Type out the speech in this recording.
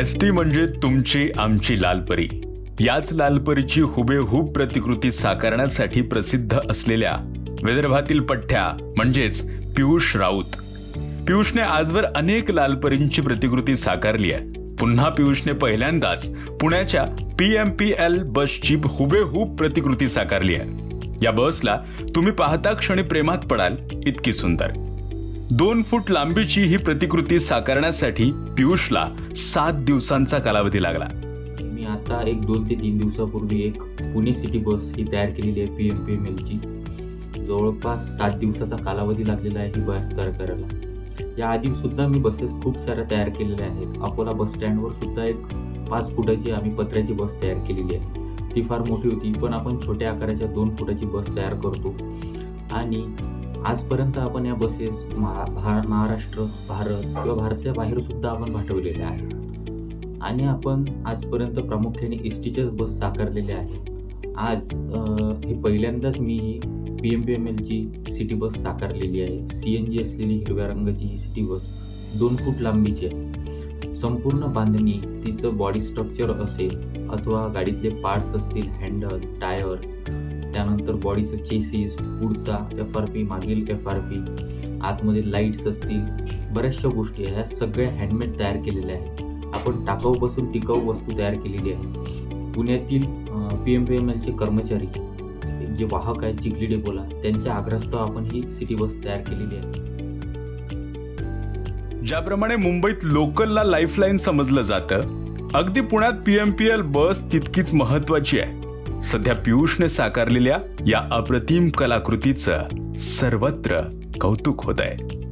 S T म्हणजे तुमची आमची लालपरी. याच लालपरीची हुबेहूब प्रतिकृती साकारण्यासाठी प्रसिद्ध असलेल्या विदर्भातील पठ्ठ्या म्हणजेच पियुष राऊत. पियुषने आजवर अनेक लालपरींची प्रतिकृती साकारली आहे. पुन्हा पियुषने पहिल्यांदाच पुण्याच्या पी एम पी एल बसची हुबेहूब प्रतिकृती साकारली आहे. या बसला तुम्ही पाहता क्षणी प्रेमात पडाल इतकी सुंदर. दोन फूट लांबीची ही प्रतिकृती साकारण्यासाठी पियुषला सात दिवसांचा कालावधी लागला. मी आता एक दोन ते तीन दिवसापूर्वी एक पुणे सिटी बस ही तयार केलेली आहे पी एम पी एम एलची जवळपास सात दिवसाचा कालावधी लागलेला आहे ही बस तयार करायला. या आधी सुद्धा मी बसेस खूप साऱ्या तयार केलेल्या आहेत. अकोला बस स्टँडवर सुद्धा एक पाच फुटाची आम्ही पत्र्याची बस तयार केलेली आहे. ती फार मोठी होती पण आपण छोट्या आकाराच्या दोन फुटाची बस तयार करतो. आणि आजपर्यंत आपण या बसेस महा भा- महाराष्ट्र भारत किंवा भारताच्या बाहेर सुद्धा आपण पाठवलेल्या आहेत. आणि आपण आजपर्यंत प्रामुख्याने एस टीच्याच बस साकारलेल्या आहेत. आज हे पहिल्यांदाच मी ही पी एम पी एम एलची सिटी बस साकारलेली आहे. सी एन जी असलेली हिरव्या रंगाची ही सिटी बस दोन फूट लांबीची आहे. संपूर्ण बांधणी तिचं बॉडी स्ट्रक्चर असेल अथवा गाडीतले पार्ट्स असतील हँडल टायर्स त्यानंतर बॉडीचं चेसिस पुढचा एफ आर पी मागील एफ आर पी आतमध्ये लाईट्स असतील बऱ्याचशा गोष्टी आहेत. ह्या सगळ्या हँडमेड तयार केलेल्या आहेत. आपण टाकाऊपासून टिकाऊ वस्तू तयार केलेली आहे पुण्यातील पी एम पी एम एलचे कर्मचारी जे वाहक आहेत चिखली डेपोला त्यांच्या आग्रहास्तव आपण ही सिटी बस तयार केलेली आहे. ज्याप्रमाणे मुंबईत लोकलला लाईफलाईन समजलं जातं अगदी पुण्यात पीएमपीएल बस तितकीच महत्वाची आहे. सध्या पियुषने साकारलेल्या या अप्रतिम कलाकृतीचं सर्वत्र कौतुक होत आहे